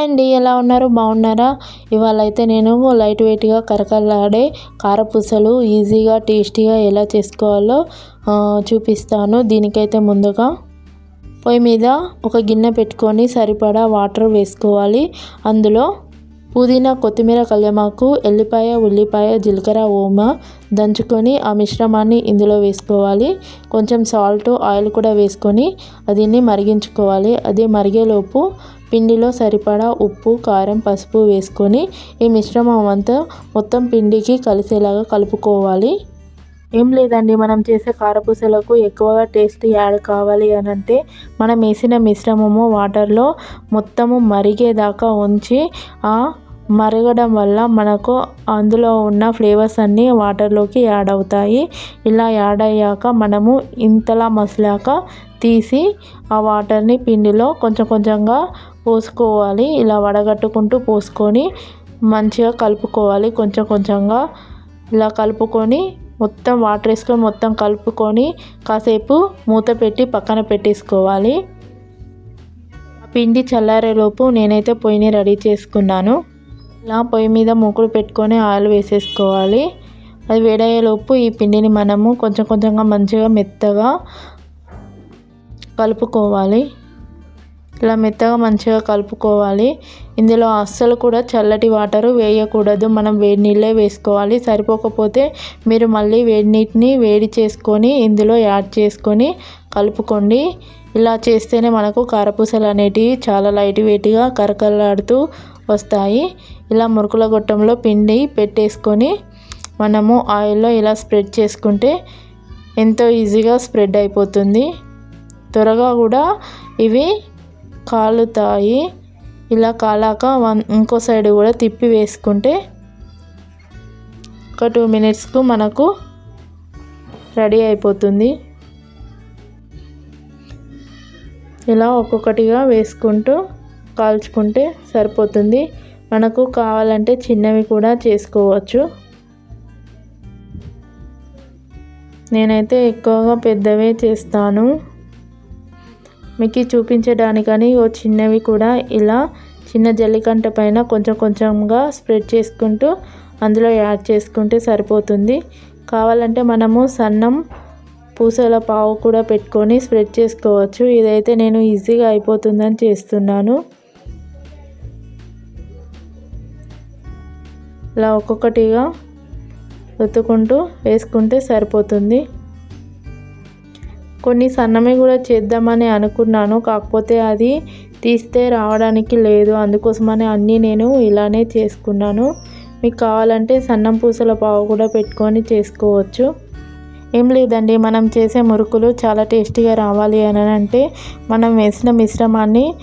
అండి ఎలా ఉన్నారు? బాగున్నారా? ఇవాళ అయితే నేను లైట్ వెయిట్గా కరకరలాడే కారపూసలు ఈజీగా టేస్టీగా ఎలా చేసుకోవాలో చూపిస్తాను. దీనికైతే ముందుగా పొయ్యి మీద ఒక గిన్నె పెట్టుకొని సరిపడా వాటర్ వేసుకోవాలి. అందులో పుదీనా కొత్తిమీర కళ్యమాకు ఎల్లిపాయ ఉల్లిపాయ జీలకర్ర ఓమ దంచుకొని ఆ మిశ్రమాన్ని ఇందులో వేసుకోవాలి. కొంచెం సాల్ట్ ఆయిల్ కూడా వేసుకొని దీన్ని మరిగించుకోవాలి. అది మరిగేలోపు పిండిలో సరిపడా ఉప్పు కారం పసుపు వేసుకొని ఈ మిశ్రమం అంతా మొత్తం పిండికి కలిసేలాగా కలుపుకోవాలి. ఏం లేదండి. మనం చేసే కారపూసలకు ఎక్కువగా టేస్ట్ యాడ్ కావాలి అని అంటే మనం వేసిన మిశ్రమము వాటర్లో మొత్తము మరిగేదాకా ఉంచి ఆ మరగడం వల్ల మనకు అందులో ఉన్న ఫ్లేవర్స్ అన్నీ వాటర్లోకి యాడ్ అవుతాయి. ఇలా యాడ్ అయ్యాక మనము ఇంతలా మసిలాక తీసి ఆ వాటర్ని పిండిలో కొంచెం కొంచెంగా పోసుకోవాలి. ఇలా వడగట్టుకుంటూ పోసుకొని మంచిగా కలుపుకోవాలి. కొంచెం కొంచెంగా ఇలా కలుపుకొని మొత్తం వాటర్ వేసుకొని మొత్తం కలుపుకొని కాసేపు మూత పెట్టి పక్కన పెట్టేసుకోవాలి. పిండి చల్లారేలోపు నేనైతే పొయ్యిని రెడీ చేసుకున్నాను. ఇలా పొయ్యి మీద మూకుడు పెట్టుకొని ఆయిల్ వేసేసుకోవాలి. అది వేడయ్యేలోపు ఈ పిండిని మనము కొంచెం కొంచెంగా మంచిగా మెత్తగా కలుపుకోవాలి. ఇలా మెత్తగా మంచిగా కలుపుకోవాలి. ఇందులో అస్సలు కూడా చల్లటి వాటరు వేయకూడదు. మనం వేడి నీళ్ళే వేసుకోవాలి. సరిపోకపోతే మీరు మళ్ళీ వేడి నీటిని వేడి చేసుకొని ఇందులో యాడ్ చేసుకొని కలుపుకోండి. ఇలా చేస్తేనే మనకు కారపూసలు అనేటివి చాలా లైట్ వెయిట్గా కరకలాడుతూ వస్తాయి. ఇలా మురుకుల గొట్టంలో పిండి పెట్టేసుకొని మనము ఆయిల్లో ఇలా స్ప్రెడ్ చేసుకుంటే ఎంతో ఈజీగా స్ప్రెడ్ అయిపోతుంది. త్వరగా కూడా ఇవి కాలుతాయి. ఇలా కాలాక వన్ ఇంకో సైడ్ కూడా తిప్పి వేసుకుంటే ఒక టూ మినిట్స్కు మనకు రెడీ అయిపోతుంది. ఇలా ఒక్కొక్కటిగా వేసుకుంటూ కాల్చుకుంటే సరిపోతుంది. మనకు కావాలంటే చిన్నవి కూడా చేసుకోవచ్చు. నేనైతే ఎక్కువగా పెద్దవే చేస్తాను. మీకు చూపించడానికని ఓ చిన్నవి కూడా ఇలా చిన్న జల్లికంట పైన కొంచెం కొంచెంగా స్ప్రెడ్ చేసుకుంటూ అందులో యాడ్ చేసుకుంటే సరిపోతుంది. కావాలంటే మనము సన్నం పూసల పావు కూడా పెట్టుకొని స్ప్రెడ్ చేసుకోవచ్చు. ఇదైతే నేను ఈజీగా అయిపోతుందని చేస్తున్నాను. ఇలా ఒక్కొక్కటిగా ఒత్తుకుంటూ వేసుకుంటే సరిపోతుంది. కొన్ని సన్నమే కూడా చేద్దామని అనుకున్నాను. కాకపోతే అది తీస్తే రావడానికి లేదు. అందుకోసమని అన్నీ నేను ఇలానే చేసుకున్నాను. మీకు కావాలంటే సన్నం పూసల పావు కూడా పెట్టుకొని చేసుకోవచ్చు. ఏం లేదండి. మనం చేసే మురుకులు చాలా టేస్టీగా రావాలి అని అంటే మనం వేసిన మిశ్రమాన్ని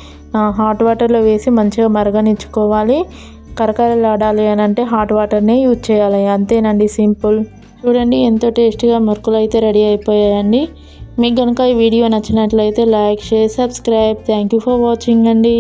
హాట్ వాటర్లో వేసి మంచిగా మరగనించుకోవాలి కరకరలాడాలి అని అంటే హాట్ వాటర్నే యూజ్ చేయాలి. అంతేనండి సింపుల్. చూడండి ఎంతో టేస్టీగా మురుకులు అయితే రెడీ అయిపోయాయండి. మీకు కనుక ఈ వీడియో నచ్చినట్లయితే like share subscribe. Thank you for watching అండి.